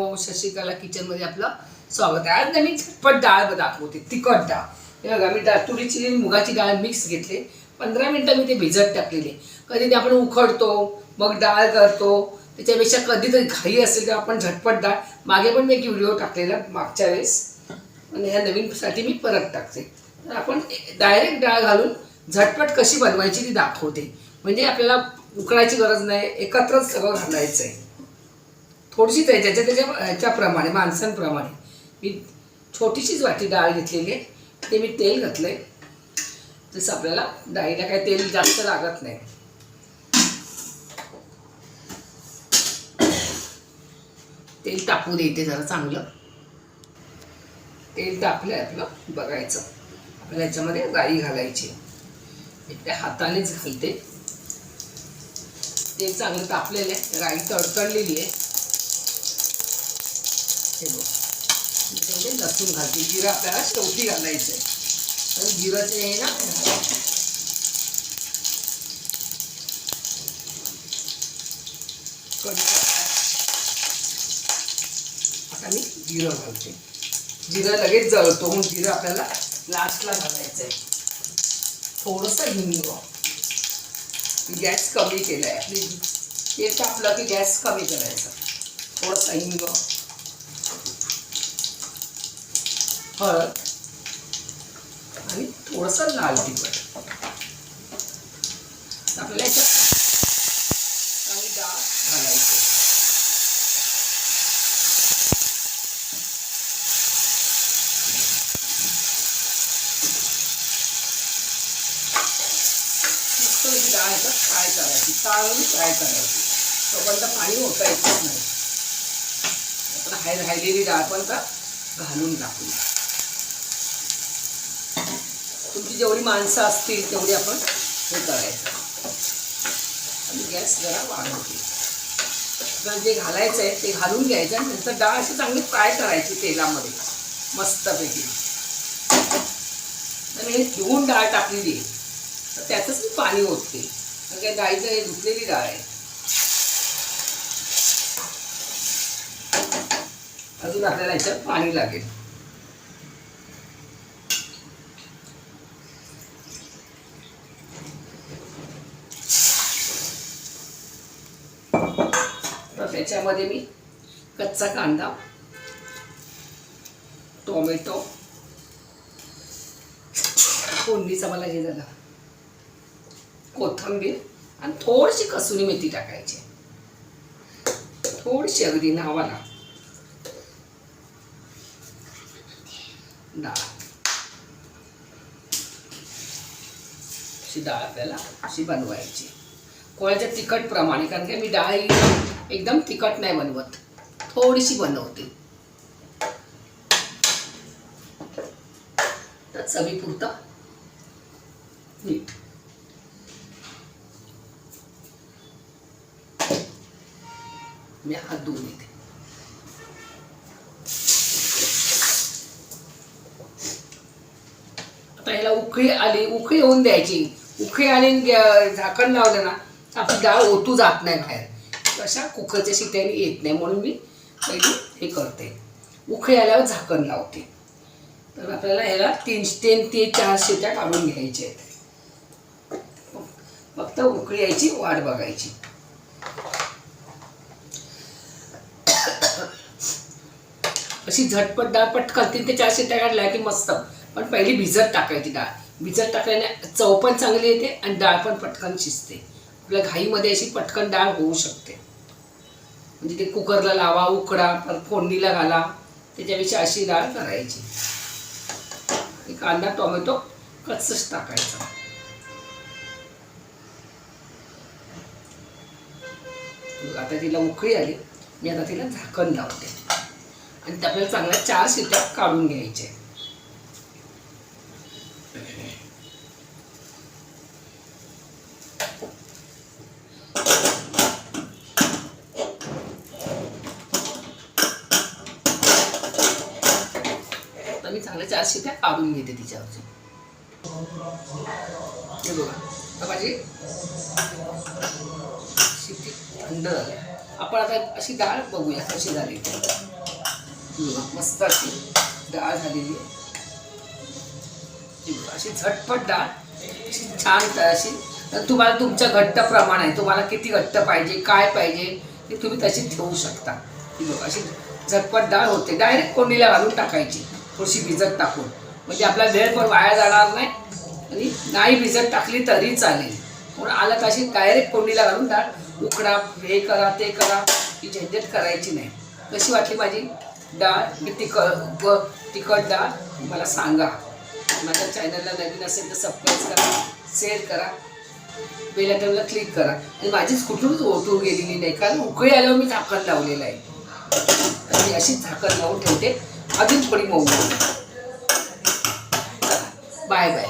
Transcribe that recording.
हो शशिकला किचनमध्ये आपलं स्वागत आहे. आज मी झटपट डाळ दाखवते तिखट डाळ. हे बघा मी डाळ तुरीची आणि मुगाची डाळ मिक्स घेतले. पंधरा मिनटं मी ते भिजत टाकलेले. कधी ते आपण उखडतो मग डाळ करतो. त्याच्यापेक्षा कधीतरी घाई असेल तर आपण झटपट डाळ. मागे पण मी एक व्हिडिओ टाकलेला मागच्या वेळेस. आणि ह्या नवीनसाठी मी परत टाकते. तर आपण डायरेक्ट डाळ घालून झटपट कशी बनवायची ती दाखवते. म्हणजे आपल्याला उकडायची गरज नाही एकत्रच सगळं घालायचं आहे थोडीशीच आहे ज्याच्या त्याच्या ह्याच्याप्रमाणे माणसांप्रमाणे. मी छोटीशीच वाटी डाळ घेतलेली आहे. ते मी तेल घातलं आहे जसं आपल्याला डाळीला काही तेल जास्त लागत नाही. तेल टाकू देते जरा चांगलं. तेल तापलं आहे आपलं बघायचं. आपल्याला याच्यामध्ये राई घालायची. त्या हातानेच घालते. तेल चांगलं तापलेलं आहे. राई तडतडलेली आहे. हे बघ त्याच्यामध्ये लसूण घालते जिरं आपल्याला शेवटी घालायचं आहे कारण जिरंचे हे ना आता मी जिरं घालते. जिरं लगेच जळतो म्हणून जिरं आपल्याला लास्टला घालायचं आहे थोडंसं हिंग गॅस कमी केला आहे आपली ते तापलं की गॅस कमी करायचा. थोडंसं हिंग हळद आणि थोडंसं लाल तिखट. आपल्याला याच्यात चांगली डाळ घालायची मस्त डाळ याच्यात फ्राय करायची. चांगली फ्राय करायची. तोपर्यंत पाणी होता येत नाही. आपण हाय राहिलेली डाळ पण का घालून टाकूया. तुमची जेवढी माणसं असतील तेवढी आपण हे करायचं. आणि गॅस जरा वाढवते. आपल्याला जे घालायचं आहे ते घालून घ्यायचं आणि नंतर डाळ अशी चांगली फ्राय करायची तेलामध्ये. मस्तपैकी. आणि हे घेऊन डाळ टाकलेली आहे. तर त्यातच मी पाणी ओतते. कारण काय डाळीचं हे धुतलेली डाळ आहे. अजून आपल्याला याच्यात पाणी लागेल. त्याच्यामध्ये मी कच्चा कांदा टोमॅटो फोडणीचा मला हे झाला. कोथंबीर आणि थोडीशी कसुरी मेथी टाकायची. थोडीशी अगदी नावाला. डाळ. अशी डाळ आपल्याला अशी बनवायची. कोणाच्या तिखट प्रमाणे कारण की मी डाळ ही एकदम तिखट नाही बनवत. थोडीशी बनवते. तर चवीपुरतं मीठ. मी हात धुवून येते आता ह्याला उकळी आली उकळी होऊन द्यायची. उकळी आली आणि झाकण लावलं ना आपली डाळ ओतू जात नाही बाहेर. अशा कुकरच्या शिट्याने येत नाही म्हणून मी पहिली हे करते. उकळी आल्यावर झाकण लावते. तर आपल्याला ह्याला तीन तीन ते चार शिट्या काढून घ्यायच्या आहेत. फक्त उकळी यायची वाट बघायची. अशी झटपट डाळ पटकन तीन ते चार शिट्या काढल्या की मस्त. पण पहिली भिजत टाकायची डाळ. भिजत टाकल्याने चव पण चांगली येते आणि डाळ पण पटकन शिजते. आपल्या घाईमध्ये अशी पटकन डाळ होऊ शकते. म्हणजे ते कुकरला लावा उकडा परत फोडणीला घाला. त्याच्यापेक्षा अशी डाळ करायची. कांदा टोमॅटो कच्चच टाकायचा. आता तिला उकळी आली. मी आता तिला झाकण लावते. आणि त्या आपल्याला चांगल्या चार शिट्या काढून घ्यायचे आता मी चांगल्या चार शिट्ट्या काढून घेते तिच्यावरची हे बघा आता माझी शिट्टी थंड झाली. आपण आता अशी डाळ बघूया कशी झाली बघा, मस्त अशी डाळ झालेली. अशी झटपट डाळ. अशी छान अशी. तर तुम्हाला तुमच्या घट्ट प्रमाण आहे. तुम्हाला किती घट्ट पाहिजे काय पाहिजे ते तुम्ही तशी ठेवू शकता. बघा अशी झटपट डाळ होते. डायरेक्ट कोंडीला घालून टाकायची. थोडीशी भिजत टाकून. म्हणजे आपला वेळ पण वाया जाणार नाही. आणि नाही भिजत टाकली तरी चालेल. म्हणून आलं का अशी डायरेक्ट कोंडीला घालून डाळ उकडा हे करा ते करा ही झंझट करायची नाही. कशी वाटली माझी डाळ? मी तिखट व तिखट डाळ मला सांगा. माझ्या चॅनलला नवीन असेल तर सबस्क्राईब करा शेअर करा बेल आयटमला क्लिक करा. आणि माझीच कुठूनच ओटून गेलेली नाही. कारण उकळी आल्यावर मी झाकण लावलेलं आहे. तर मी अशीच झाकण लावून ठेवते. अजून थोडी मऊ बाय बाय